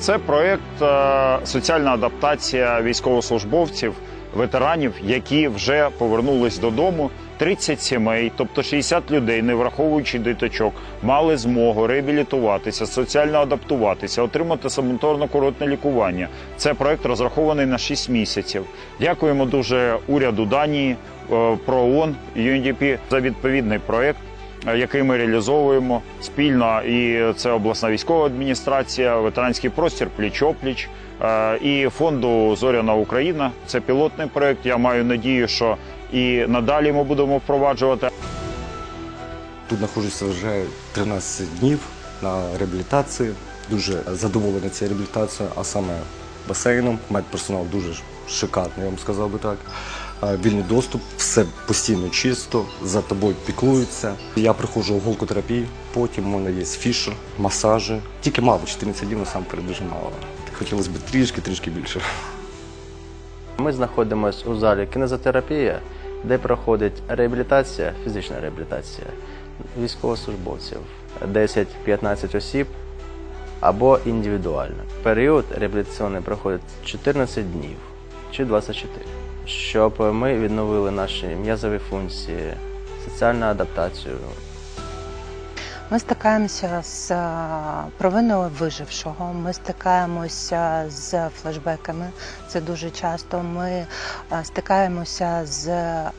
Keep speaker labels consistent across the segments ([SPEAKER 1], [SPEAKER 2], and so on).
[SPEAKER 1] Це проект е, соціальна адаптація військовослужбовців, ветеранів, які вже повернулись додому. 30 сімей, тобто 60 людей, не враховуючи диточок, мали змогу реабілітуватися, соціально адаптуватися, отримати санаторно-курортне лікування. Це проект розрахований на 6 місяців. Дякуємо дуже уряду Данії, е, ПРООН, UNDP за відповідний проект який ми реалізовуємо спільно. І це обласна військова адміністрація, ветеранський простір пліч-опліч е, і фонду Зоряна Україна. Це пілотний проект. Я маю надію, що і надалі ми будемо впроваджувати.
[SPEAKER 2] Тут знаходжуся вже 13 днів на реабілітації. Дуже задоволений цією реабілітацією, а саме басейном. Медперсонал дуже шикарний, я вам сказав би так. Вільний доступ, все постійно чисто, за тобою піклуються. Я приходжу в голкотерапію, потім у мене є фішер, масажі. Тільки мало, 14 днів насамперед дуже мало. Хотілося б трішки, трішки більше.
[SPEAKER 3] Ми знаходимося у залі кінезотерапія, де проходить реабілітація, фізична реабілітація військовослужбовців 10-15 осіб або індивідуально. Період реабілітаційний проходить 14 днів чи 24, щоб ми відновили наші м'язові функції, соціальну адаптацію,
[SPEAKER 4] Ми стикаємося з е, провиною вижившого. Ми стикаємося з флешбеками. Це дуже часто. Ми е, стикаємося з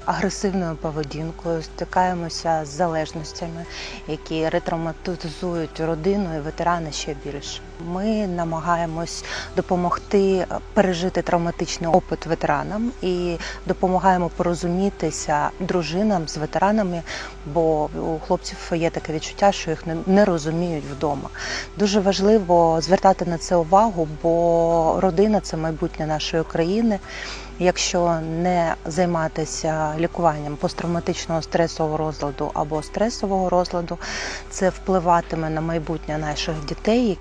[SPEAKER 4] агресивною поведінкою, стикаємося з залежностями, які ретравматизують родину і ветерани ще більше. Ми намагаємось допомогти пережити травматичний опит ветеранам і допомагаємо порозумітися дружинам з ветеранами, бо у хлопців є таке відчуття, що їх не, розуміють вдома. Дуже важливо звертати на це увагу, бо родина це майбутнє нашої країни. Якщо не займатися лікуванням посттравматичного стресового розладу або стресового розладу, це впливатиме на майбутнє наших дітей,